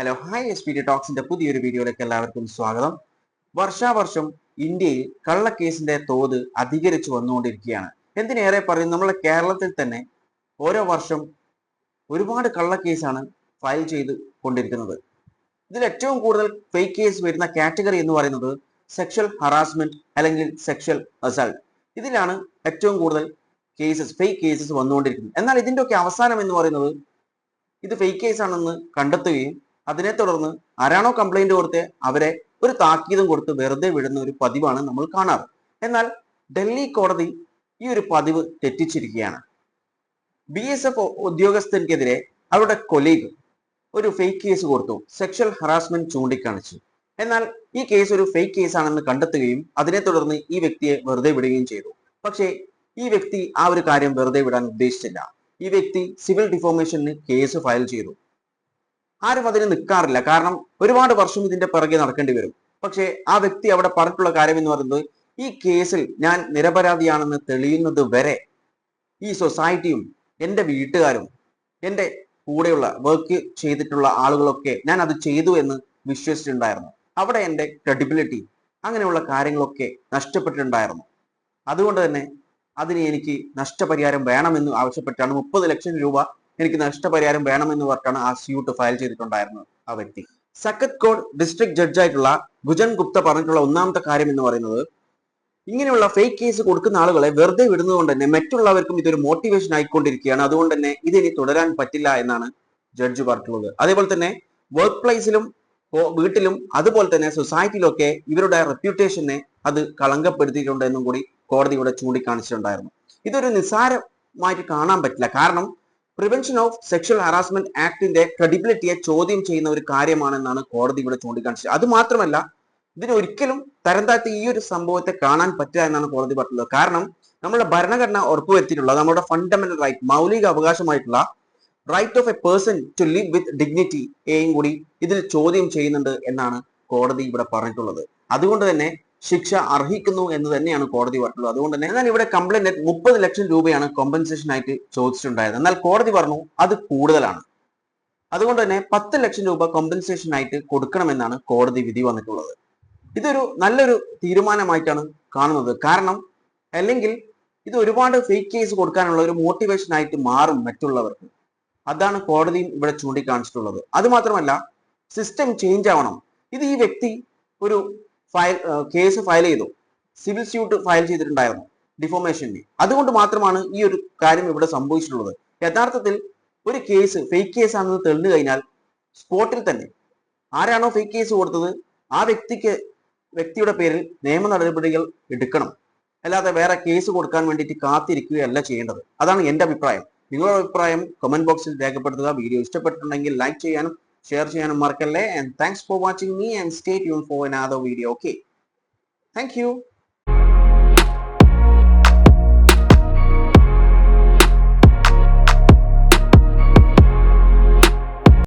Hello hi S P D ടോക്സിന്റെ പുതിയൊരു വീഡിയോയിലേക്ക് എല്ലാവർക്കും സ്വാഗതം. വർഷാവർഷം ഇന്ത്യയിൽ കള്ളക്കേസിന്റെ തോത് അധികരിച്ചു വന്നുകൊണ്ടിരിക്കുകയാണ്. എന്തിനേറെ പറയും നമ്മളെ കേരളത്തിൽ തന്നെ ഓരോ വർഷം ഒരുപാട് കള്ളക്കേസാണ് ഫയൽ ചെയ്ത് കൊണ്ടിരിക്കുന്നത്. ഇതിൽ ഏറ്റവും കൂടുതൽ ഫേക്ക് കേസ് വരുന്ന കാറ്റഗറി എന്ന് പറയുന്നത് സെക്ഷൽ ഹറാസ്മെന്റ് അല്ലെങ്കിൽ സെക്ഷൽ അസൾട്ട് ഇതിലാണ് ഏറ്റവും കൂടുതൽ കേസസ് ഫേക്ക് കേസസ് വന്നുകൊണ്ടിരിക്കുന്നത്. എന്നാൽ ഇതിന്റെ ഒക്കെ അവസാനം എന്ന് പറയുന്നത് ഇത് ഫേക്ക് കേസ് ആണെന്ന് കണ്ടെത്തുകയും അതിനെ തുടർന്ന് ആരാണോ കംപ്ലൈന്റ് കൊടുത്ത് അവരെ ഒരു താക്കീതും കൊടുത്ത് വെറുതെ വിടുന്ന ഒരു പതിവാണ് നമ്മൾ കാണാറ്. എന്നാൽ ഡൽഹി കോടതി ഈ ഒരു പതിവ് തെറ്റിച്ചിരിക്കുകയാണ്. ബി എസ് എഫ് ഉദ്യോഗസ്ഥർക്കെതിരെ അവരുടെ കൊലീഗ് ഒരു ഫേക്ക് കേസ് കൊടുത്തു. സെക്ഷൽ ഹറാസ്മെന്റ് ചൂണ്ടിക്കാണിച്ചു. എന്നാൽ ഈ കേസ് ഒരു ഫേക്ക് കേസ് ആണെന്ന് കണ്ടെത്തുകയും അതിനെ തുടർന്ന് ഈ വ്യക്തിയെ വെറുതെ വിടുകയും ചെയ്തു. പക്ഷേ ഈ വ്യക്തി ആ ഒരു കാര്യം വെറുതെ വിടാൻ ഉദ്ദേശിച്ചില്ല. ഈ വ്യക്തി സിവിൽ ഡിഫോർമേഷന് കേസ് ഫയൽ ചെയ്തു. ആരും അതിന് നിൽക്കാറില്ല കാരണം ഒരുപാട് വർഷം ഇതിന്റെ പിറകെ നടക്കേണ്ടി വരും. പക്ഷേ ആ വ്യക്തി അവിടെ പറഞ്ഞിട്ടുള്ള കാര്യം എന്ന് പറയുന്നത് ഈ കേസിൽ ഞാൻ നിരപരാധിയാണെന്ന് തെളിയുന്നത് വരെ ഈ സൊസൈറ്റിയും എന്റെ വീട്ടുകാരും എന്റെ കൂടെയുള്ള വർക്ക് ചെയ്തിട്ടുള്ള ആളുകളൊക്കെ ഞാൻ അത് ചെയ്തു എന്ന് വിശ്വസിച്ചിട്ടുണ്ടായിരുന്നു. അവിടെ എന്റെ ക്രെഡിബിലിറ്റി അങ്ങനെയുള്ള കാര്യങ്ങളൊക്കെ നഷ്ടപ്പെട്ടിട്ടുണ്ടായിരുന്നു. അതുകൊണ്ട് തന്നെ അതിന് എനിക്ക് നഷ്ടപരിഹാരം വേണമെന്ന് ആവശ്യപ്പെട്ടാണ്. മുപ്പത് ലക്ഷം രൂപ എനിക്ക് നഷ്ടപരിഹാരം വേണമെന്ന് പറഞ്ഞാണ് ആ സ്യൂട്ട് ഫയൽ ചെയ്തിട്ടുണ്ടായിരുന്നത് ആ വ്യക്തി. സക്കത്ത് കോഡ് ഡിസ്ട്രിക്ട് ജഡ്ജായിട്ടുള്ള ഗുജൻ ഗുപ്ത പറഞ്ഞിട്ടുള്ള ഒന്നാമത്തെ കാര്യം എന്ന് പറയുന്നത് ഇങ്ങനെയുള്ള ഫേക്ക് കേസ് കൊടുക്കുന്ന ആളുകളെ വെറുതെ വിടുന്നത് കൊണ്ട് തന്നെ മറ്റുള്ളവർക്കും ഇതൊരു മോട്ടിവേഷൻ ആയിക്കൊണ്ടിരിക്കുകയാണ്. അതുകൊണ്ട് തന്നെ ഇതിനി തുടരാൻ പറ്റില്ല എന്നാണ് ജഡ്ജ് പറഞ്ഞിട്ടുള്ളത്. അതേപോലെ തന്നെ വർക്ക് പ്ലേസിലും വീട്ടിലും അതുപോലെ തന്നെ സൊസൈറ്റിയിലൊക്കെ ഇവരുടെ റെപ്യൂട്ടേഷനെ അത് കളങ്കപ്പെടുത്തിയിട്ടുണ്ട് എന്നും കൂടി കോടതി ഇവിടെ ചൂണ്ടിക്കാണിച്ചിട്ടുണ്ടായിരുന്നു. ഇതൊരു നിസ്സാരമായിട്ട് കാണാൻ പറ്റില്ല. കാരണം പ്രിവെൻഷൻ ഓഫ് സെക്ഷൽ ഹറാസ്മെന്റ് ആക്ടിന്റെ ക്രെഡിബിലിറ്റിയെ ചോദ്യം ചെയ്യുന്ന ഒരു കാര്യമാണെന്നാണ് കോടതി ഇവിടെ ചൂണ്ടിക്കാണിച്ചത്. അത് മാത്രമല്ല ഇതിന് ഒരിക്കലും തരം താഴ്ത്തി ഈ ഒരു സംഭവത്തെ കാണാൻ പറ്റില്ല എന്നാണ് കോടതി പറഞ്ഞത്. കാരണം നമ്മുടെ ഭരണഘടന ഉറപ്പുവരുത്തിയിട്ടുള്ള നമ്മുടെ ഫണ്ടമെന്റൽ റൈറ്റ് മൗലിക അവകാശമായിട്ടുള്ള right of a person to live with dignity എയും കൂടി ഇതിൽ ചോദ്യം ചെയ്യുന്നുണ്ട് എന്നാണ് കോടതി ഇവിടെ പറഞ്ഞിട്ടുള്ളത്. അതുകൊണ്ട് തന്നെ ശിക്ഷ അർഹിക്കുന്നു എന്ന് തന്നെയാണ് കോടതി പറഞ്ഞത്. അതുകൊണ്ട് തന്നെ എന്നാൽ ഇവിടെ കംപ്ലൈന്റ് മുപ്പത് ലക്ഷം രൂപയാണ് കോമ്പൻസേഷൻ ആയിട്ട് ചോദിച്ചിട്ടുണ്ടായത്. എന്നാൽ കോടതി പറഞ്ഞു അത് കൂടുതലാണ്. അതുകൊണ്ട് തന്നെ പത്ത് ലക്ഷം രൂപ കോമ്പൻസേഷൻ ആയിട്ട് കൊടുക്കണമെന്നാണ് കോടതി വിധി വന്നിട്ടുള്ളത്. ഇതൊരു നല്ലൊരു തീരുമാനമായിട്ടാണ് കാണുന്നത്. കാരണം അല്ലെങ്കിൽ ഇത് ഒരുപാട് ഫേക്ക് കേസ് കൊടുക്കാനുള്ള ഒരു മോട്ടിവേഷൻ ആയിട്ട് മാറും മറ്റുള്ളവർക്ക്. അതാണ് കോടതിയും ഇവിടെ ചൂണ്ടിക്കാണിച്ചിട്ടുള്ളത്. അത് മാത്രമല്ല സിസ്റ്റം ചേഞ്ച് ആവണം. ഇത് ഈ വ്യക്തി ഒരു ഫയൽ കേസ് ഫയൽ ചെയ്തു. സിവിൽ സ്യൂട്ട് ഫയൽ ചെയ്തിട്ടുണ്ടായിരുന്നു ഡിഫോമേഷന് അതുകൊണ്ട് മാത്രമാണ് ഈ ഒരു കാര്യം ഇവിടെ സംഭവിച്ചിട്ടുള്ളത്. യഥാർത്ഥത്തിൽ ഒരു കേസ് ഫേക്ക് കേസ് ആണെന്ന് തെളിഞ്ഞു കഴിഞ്ഞാൽ സ്പോട്ടിൽ തന്നെ ആരാണോ ഫേക്ക് കേസ് കൊടുത്തത് ആ വ്യക്തിക്ക് വ്യക്തിയുടെ പേരിൽ നിയമ നടപടികൾ എടുക്കണം. അല്ലാതെ വേറെ കേസ് കൊടുക്കാൻ വേണ്ടിയിട്ട് കാത്തിരിക്കുകയല്ല ചെയ്യേണ്ടത്. അതാണ് എന്റെ അഭിപ്രായം. നിങ്ങളുടെ അഭിപ്രായം കമന്റ് ബോക്സിൽ രേഖപ്പെടുത്തുക. വീഡിയോ ഇഷ്ടപ്പെട്ടിട്ടുണ്ടെങ്കിൽ ലൈക്ക് ചെയ്യാനും ഷെയർ ചെയ്യാനും മറക്കല്ലേ and thanks for watching me and stay tune for another video okay thank you